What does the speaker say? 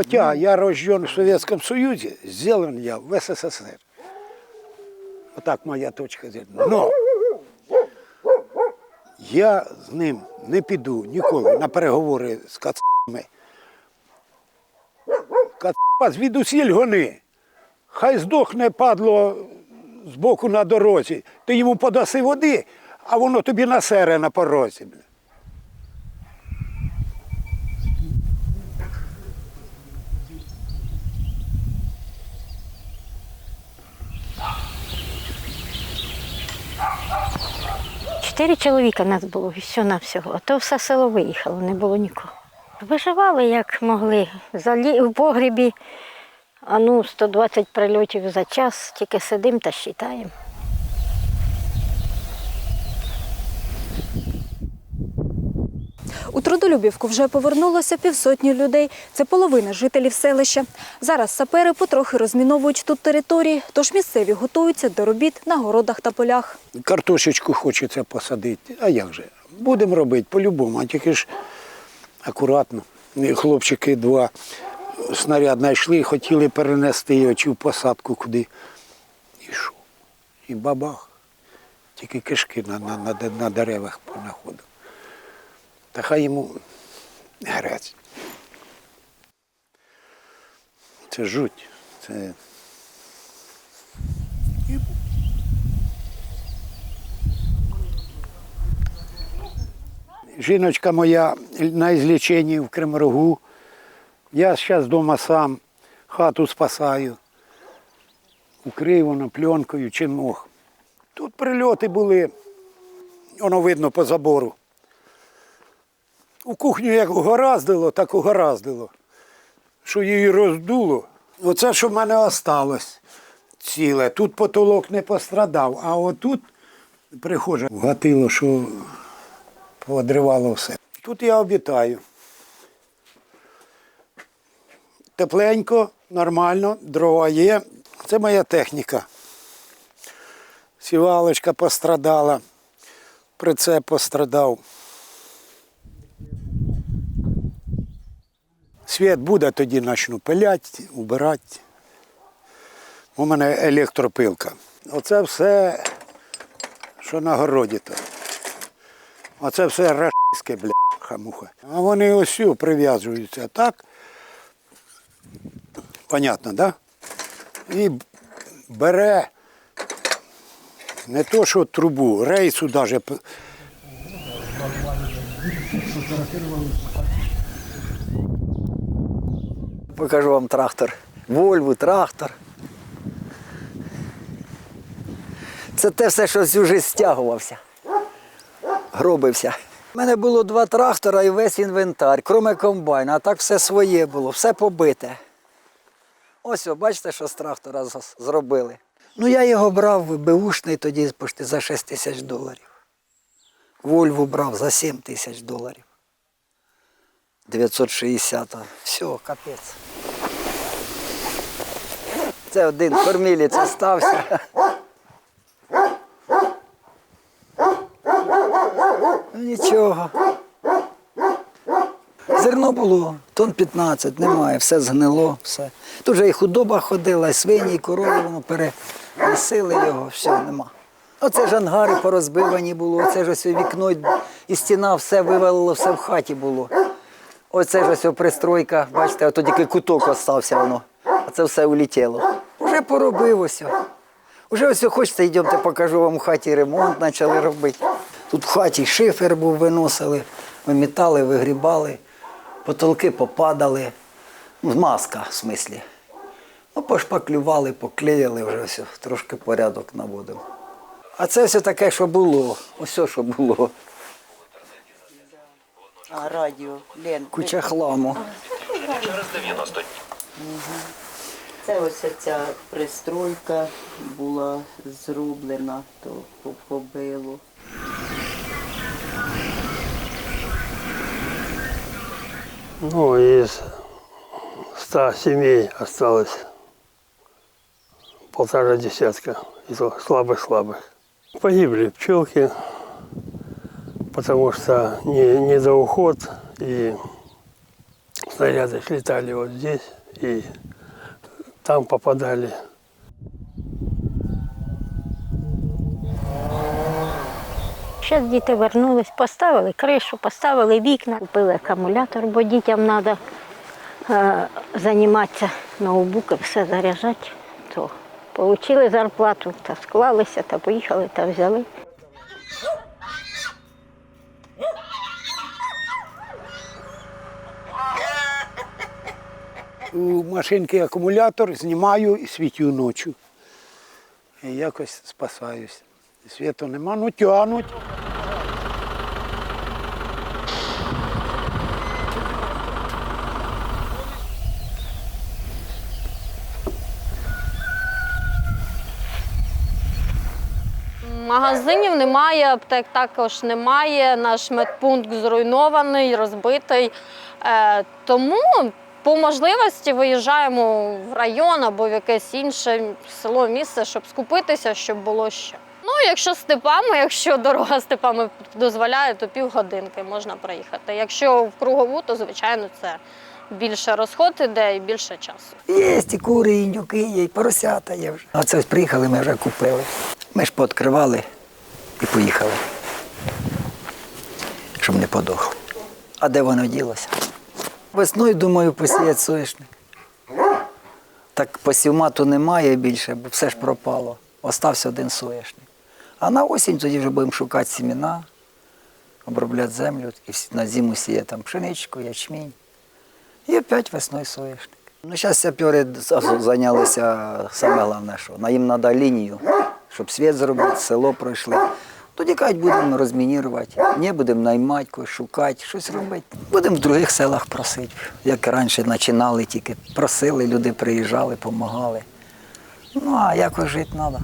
Хотя я рожден в Советском Союзе, сделан я в СССР. Отак моя точка зрения. Но я з ним не піду ніколи на переговори з кацапами. Кацапа звідусіль гони. Хай здохне падло з боку на дорозі. Ти йому подаси води, а воно тобі насере на порозі. Чотири чоловіка нас було, все на всього. А то все село виїхало, не було нікого. Виживали як могли. В погрібі а ну, 120 прильотів за час, тільки сидимо та считаємо. У Трудолюбівку вже повернулося півсотні людей. Це половина жителів селища. Зараз сапери потрохи розміновують тут території, тож місцеві готуються до робіт на городах та полях. Картошечку хочеться посадити. А як же? Будемо робити по-любому, а тільки ж акуратно. Хлопчики два снаряд знайшли, хотіли перенести його чи в посадку куди. І що? І бабах. Тільки кишки на, на, на, на деревах понаходив. Та хай йому грець. Це жуть. Це Жіночка моя на ізліченні в Кримрогу. Я зараз вдома сам хату спасаю. Укрив воно пленкою чи мох. Тут прильоти були, воно видно по забору. У кухню як угораздило, так угораздило. Що її роздуло. Оце, що в мене осталось ціле. Тут потолок не пострадав, а отут прихожа вгатило, що поодривало все. Тут я обітаю. Тепленько, нормально, дрова є. Це моя техніка. Сівалочка пострадала, прицеп пострадав. Світ буде, тоді почну пиляти, убирати. У мене електропилка. Оце все, що на городі то. Оце все рашистське, бля, хамуха. А вони ось прив'язуються так. Понятно, да? І бере не то, що трубу, рейсу навіть. Покажу вам трактор. Вольву, трактор. Це те все, що життя стягувався. Гробився. У мене було два трактора і весь інвентар, кроме комбайна, а так все своє було, все побите. Ось, о, бачите, що з трактора зробили. Ну, я його брав беушний тоді почти за 6 тисяч доларів. Вольву брав за 7 тисяч доларів. 960. Все, капець. Це один кормілець остався. Нічого. Зерно було, тон 15, немає, все згнило, все. Тут же і худоба ходила, і свині, і корови, воно переносили його, все, нема. Оце ж ангари порозбивані було, оце ж ось вікно і стіна, все вивалило, все в хаті було. Оце ж ось пристройка, бачите, ото тільки куток остався воно, а це все улетіло. Уже поробив ось. Уже ось хочете, йдемте, покажу вам в хаті ремонт почали робити. Тут в хаті шифер був, виносили, вимітали, вигрібали, потолки попадали. Ну, маска, в смислі. Ну, пошпаклювали, поклеїли, вже все, трошки порядок наводив. А це все таке, що було. Ось що було. А, радіо, Лен. Куча хламу. Це ось ця пристройка була зроблена, то побило. Ну, из ста семей осталось полтора десятка, и то слабых-слабых. Погибли пчелки, потому что не, недоуход и снаряды летали вот здесь и там попадали. Зараз діти вернулись, поставили кришу, поставили вікна, купили акумулятор, бо дітям треба е, займатися ноутбуки, все заряджати. То отримали зарплату, та склалися, та поїхали, та взяли. У машинки акумулятор знімаю і світю ночі. І якось спасаюсь. Світу нема, ну тянуть. Магазинів немає, аптек також немає. Наш медпункт зруйнований, розбитий. Е, Тому по можливості виїжджаємо в район або в якесь інше село, місце, щоб скупитися, щоб було що. Ну, якщо степами, якщо дорога степами дозволяє, то півгодинки можна проїхати. Якщо в кругову, то звичайно це більше розход іде і більше часу. Є і кури, і індюки є, і поросята є вже. А це ось приїхали, ми вже купили. Ми ж пооткривали і поїхали. Щоб не подохло. А де воно ділося? Весною, думаю, посіять соняшник. Так посівмату немає більше, бо все ж пропало. Остався один соняшник. А на осінь тоді вже будемо шукати сімена, обробляти землю і на зиму сіє там пшеничку, ячмінь. І опять весною соняшник. Ну, зараз сапери зайнялися саме головне, що їм треба лінію, щоб світ зробити, село пройшли. Тоді кажуть, будемо розмінірувати, не будемо наймати, шукати, щось робити. Будемо в других селах просити. Як раніше починали, тільки просили, люди приїжджали, допомагали. Ну, а якось жити треба.